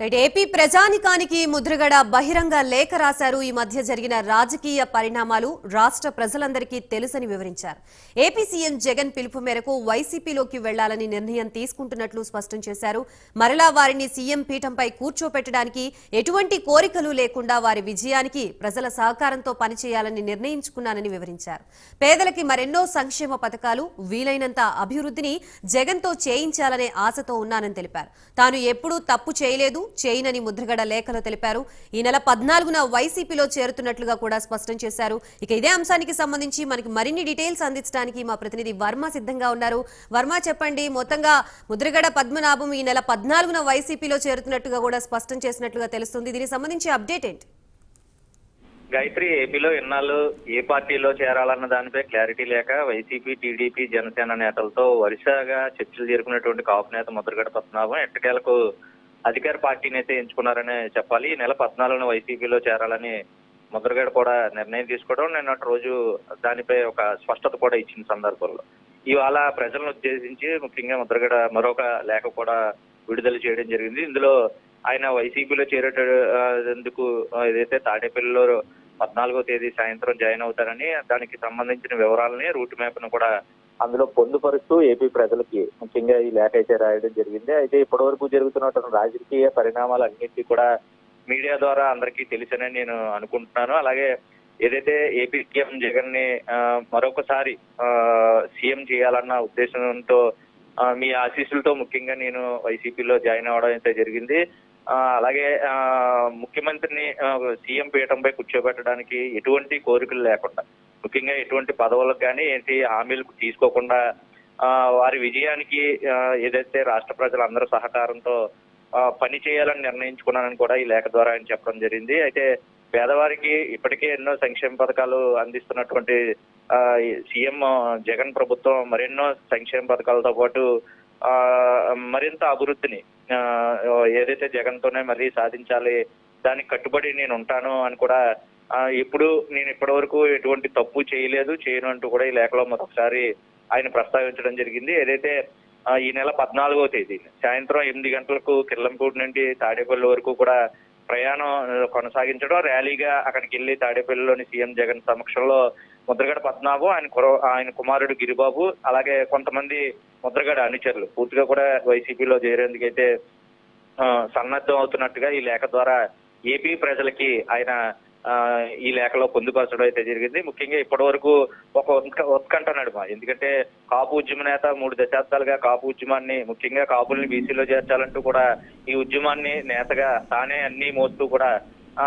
Right AP ప్రజానికానికి ముద్రగడ బహిరంగ లేఖ రాశారు. ఈ మధ్య జరిగిన రాజకీయ పరిణామాలు రాష్ట్ర ప్రజలందరికీ తెలుసని వివరించారు. ఏపీ సీఎం జగన్ పిలుపు మేరకు వైసీపీలోకి వెళ్ళాలని నిర్ణయం తీసుకుంటున్నట్లు స్పష్టం చేశారు. మరలా వారిని సీఎం పీఠంపై కూర్చోపెట్టడానికి ఎటువంటి కోరికలు లేకుండా వారి విజయానికి ప్రజల సహకారంతో పనిచేయాలని నిర్ణయించుకున్నానని వివరించారు. పేదలకి మరెన్నో సంక్షేమ పథకాలు వీలైనంత అభివృద్ధిని జగన్తో చేయించాలనే ఆశతో ఉన్నానని తెలిపారు. తాను ఎప్పుడూ తప్పు చేయలేదు చేయనని ముద్రగడ లేఖలో తెలిపారు. ఈ నెల పద్నాలుగున వైసీపీలో చేరుతున్నట్లుగా కూడా స్పష్టం చేశారు. ఇక ఇదే అంశానికి సంబంధించి మనకి మరిన్ని డీటెయిల్స్ అందించడానికి మా ప్రతినిధి వర్మ సిద్ధంగా ఉన్నారు. వర్మ చెప్పండి. మొత్తంగా ముద్రగడ పద్మనాభం ఈ నెల పద్నాలుగున వైసీపీలో చేరుతున్నట్టుగా కూడా స్పష్టం చేసినట్లుగా తెలుస్తుంది. దీనికి సంబంధించి అప్డేట్ ఏంటి? గాయత్రి ఏపీలో ఎన్నాళ్ళు ఏ పార్టీలో చేరాలన్న దానిపై క్లారిటీ లేక వైసీపీ టీడీపీ జనసేన నేతలతో వరుసగా చర్చలు జరుపుకున్నటువంటి కాపు నేత ముద్రగడ పద్మనాభం ఎట్టకేలకు అధికార పార్టీని అయితే ఎంచుకున్నారనే చెప్పాలి. ఈ నెల పద్నాలుగున వైసీపీలో చేరాలని ముద్రగడ కూడా నిర్ణయం తీసుకోవడం నిన్నటి రోజు దానిపై ఒక స్పష్టత కూడా ఇచ్చిన సందర్భంలో. ఇవాళ ప్రజలను ఉద్దేశించి ముఖ్యంగా ముద్రగడ మరొక లేఖ కూడా విడుదల చేయడం జరిగింది. ఇందులో ఆయన వైసీపీలో చేరేటందుకు ఏదైతే తాడేపల్లిలో పద్నాలుగో తేదీ సాయంత్రం జాయిన్ అవుతారని దానికి సంబంధించిన వివరాలని రూట్ మ్యాప్ను కూడా అందులో పొందుపరుస్తూ ఏపీ ప్రజలకి ముఖ్యంగా ఈ లేఖ అయితే రాయడం జరిగింది. అయితే ఇప్పటి వరకు జరుగుతున్నటువంటి రాజకీయ పరిణామాలు అన్నింటినీ కూడా మీడియా ద్వారా అందరికీ తెలుసని నేను అనుకుంటున్నాను. అలాగే ఏదైతే ఏపీ సీఎం జగన్ని మరొకసారి ఆ, సీఎం చేయాలన్న ఉద్దేశంతో మీ ఆశీస్సులతో ముఖ్యంగా నేను వైసీపీలో జాయిన్ అవడం అయితే జరిగింది. అలాగే ఆ, ముఖ్యమంత్రిని సీఎం పీఠంపై కూర్చోబెట్టడానికి ఎటువంటి కోరికలు లేకుండా ముఖ్యంగా ఎటువంటి పదవులకు కానీ ఏంటి హామీలకు తీసుకోకుండా ఆ, వారి విజయానికి ఏదైతే రాష్ట్ర ప్రజలందరూ సహకారంతో ఆ, పని చేయాలని నిర్ణయించుకున్నానని కూడా ఈ లేఖ ద్వారా ఆయన చెప్పడం జరిగింది. అయితే పేదవారికి ఇప్పటికే ఎన్నో సంక్షేమ పథకాలు అందిస్తున్నటువంటి ఆ, సీఎం జగన్ ప్రభుత్వం మరెన్నో సంక్షేమ పథకాలతో పాటు ఆ, మరింత అభివృద్ధిని ఏదైతే జగన్ తోనే మళ్ళీ సాధించాలి దానికి కట్టుబడి నేను ఉంటాను అని కూడా ఇప్పుడు నేను ఇప్పటి వరకు ఎటువంటి తప్పు చేయలేదు చేయను అంటూ కూడా ఈ లేఖలో మరొకసారి ఆయన ప్రస్తావించడం జరిగింది. ఏదైతే ఈ నెల పద్నాలుగో తేదీ సాయంత్రం ఎనిమిది గంటలకు కిల్లంపూడి నుండి తాడేపల్లి వరకు కూడా ప్రయాణం కొనసాగించడం ర్యాలీగా అక్కడికి వెళ్ళి తాడేపల్లిలోని సీఎం జగన్ సమక్షంలో ముద్రగడ పద్మనాభు ఆయన ఆయన కుమారుడు గిరిబాబు అలాగే కొంతమంది ముద్రగడ అనుచరులు పూర్తిగా కూడా వైసీపీలో చేరేందుకైతే అయితే సన్నద్ధం అవుతున్నట్టుగా ఈ లేఖ ద్వారా ఏపీ ప్రజలకి ఆయన ఈ లేఖలో పొందుపరచడం అయితే జరిగింది. ముఖ్యంగా ఇప్పటి వరకు ఒక ఉత్క- ఉత్కంఠ నడుమ ఎందుకంటే కాపు ఉద్యమ నేత మూడు దశాబ్దాలుగా కాపు ఉద్యమాన్ని ముఖ్యంగా కాపుల్ని బీసీలో చేర్చాలంటూ కూడా ఈ ఉద్యమాన్ని నేతగా తానే అన్ని మోస్తూ కూడా ఆ,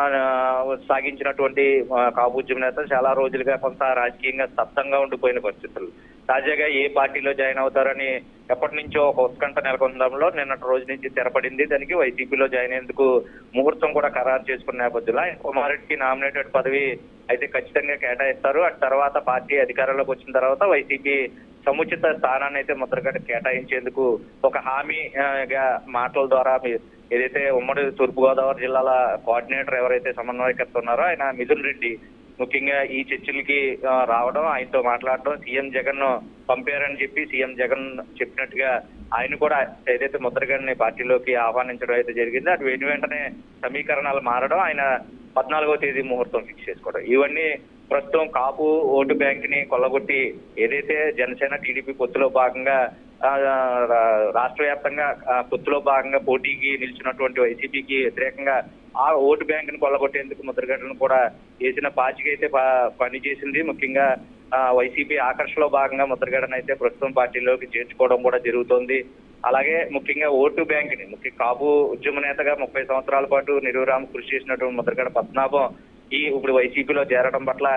సాగించినటువంటి కాపు ఉద్యమ నేత. చాలా రోజులుగా కొంత రాజకీయంగా స్తబ్దంగా ఉండిపోయిన పరిస్థితులు. తాజాగా ఏ పార్టీలో జాయిన్ అవుతారని ఎప్పటి నుంచో ఒక ఉత్కంఠ నెలకొందంలో నిన్నటి రోజు నుంచి తెరపడింది దానికి వైసీపీలో జాయిన్ అయ్యేందుకు ముహూర్తం కూడా ఖరారు చేసుకున్న నేపథ్యంలో ఆయన కుమారుడికి నామినేటెడ్ పదవి అయితే ఖచ్చితంగా కేటాయిస్తారు. అటు తర్వాత పార్టీ అధికారంలోకి వచ్చిన తర్వాత వైసీపీ సముచిత స్థానాన్ని అయితే ముద్రగడ కేటాయించేందుకు ఒక హామీగా మాటల ద్వారా ఏదైతే ఉమ్మడి తూర్పుగోదావరి జిల్లాల కోఆర్డినేటర్ ఎవరైతే సమన్వయకర్త ఉన్నారో ఆయన మిథున్ రెడ్డి ముఖ్యంగా ఈ చర్చలకి రావడం ఆయనతో మాట్లాడడం సీఎం జగన్ను పంపారని చెప్పి సీఎం జగన్ చెప్పినట్టుగా ఆయన కూడా ఏదైతే ముద్రగడ్ని పార్టీలోకి ఆహ్వానించడం అయితే జరిగిందో అటు వెను వెంటనే సమీకరణాలు మారడం ఆయన పద్నాలుగో తేదీ ముహూర్తం ఫిక్స్ చేసుకోవడం. ఇవన్నీ ప్రస్తుతం కాపు ఓటు బ్యాంక్ని కొల్లగొట్టి ఏదైతే జనసేన టీడీపీ పొత్తులో భాగంగా రాష్ట్ర వ్యాప్తంగా పొత్తులో భాగంగా పోటీకి నిలిచినటువంటి వైసీపీకి వ్యతిరేకంగా ఆ ఓటు బ్యాంక్ని కొల్లగొట్టేందుకు ముద్రగడ్డను కూడా వేసిన పాచికి అయితే ప- పని చేసింది ముఖ్యంగా ఆ, వైసీపీ ఆకర్షణలో భాగంగా ముద్రగడను అయితే ప్రస్తుతం పార్టీలోకి చేర్చుకోవడం కూడా జరుగుతోంది. అలాగే ముఖ్యంగా ఓటు బ్యాంక్ని ముఖ్య కాపు ఉద్యమ నేతగా ముప్పై సంవత్సరాల పాటు నిరురామ కృషి చేసినటువంటి ముద్రగడ పద్మనాభం ఈ ఇప్పుడు వైసీపీలో చేరడం పట్ల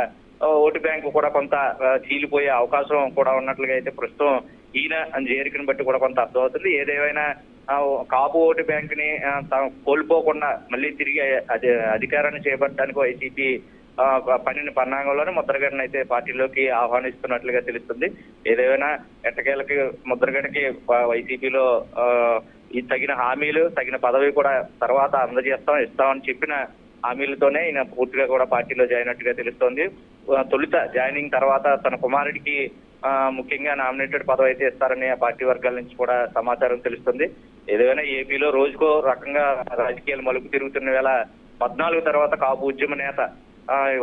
ఓటు బ్యాంకు కూడా కొంత చీలిపోయే అవకాశం కూడా ఉన్నట్లుగా అయితే ప్రస్తుతం ఈయన చేరికను బట్టి కూడా కొంత అర్థమవుతుంది. ఏదేమైనా కాపు ఓటు బ్యాంక్ని కోల్పోకుండా మళ్ళీ తిరిగి అధికారాన్ని చేపట్టడానికి వైసీపీ పన్నెండు పనిని పన్నాంగంలోనే ముద్రగడని అయితే పార్టీలోకి ఆహ్వానిస్తున్నట్లుగా తెలుస్తుంది. ఏదేమైనా ఎట్టకేలకి ముద్రగడకి వైసీపీలో ఈ తగిన హామీలు తగిన పదవి కూడా తర్వాత అందజేస్తాం ఇస్తామని చెప్పిన హామీలతోనే ఈయన పూర్తిగా కూడా పార్టీలో జాయిన్ అయినట్టుగా తెలుస్తోంది. తొలుత జాయినింగ్ తర్వాత తన కుమారుడికి ముఖ్యంగా నామినేటెడ్ పదవి అయితే ఇస్తారని ఆ పార్టీ వర్గాల నుంచి కూడా సమాచారం తెలుస్తుంది. ఏదైనా ఏపీలో రోజుకో రకంగా రాజకీయాలు మలుపు తిరుగుతున్న వేళ పద్నాలుగు తర్వాత కాపు ఉద్యమ నేత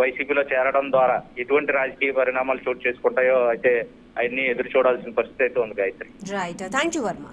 వైసీపీలో చేరడం ద్వారా ఎటువంటి రాజకీయ పరిణామాలు చోటు చేసుకుంటాయో అయితే అవన్నీ ఎదురు చూడాల్సిన పరిస్థితి అయితే ఉంది Gayatri. Right thank you Varma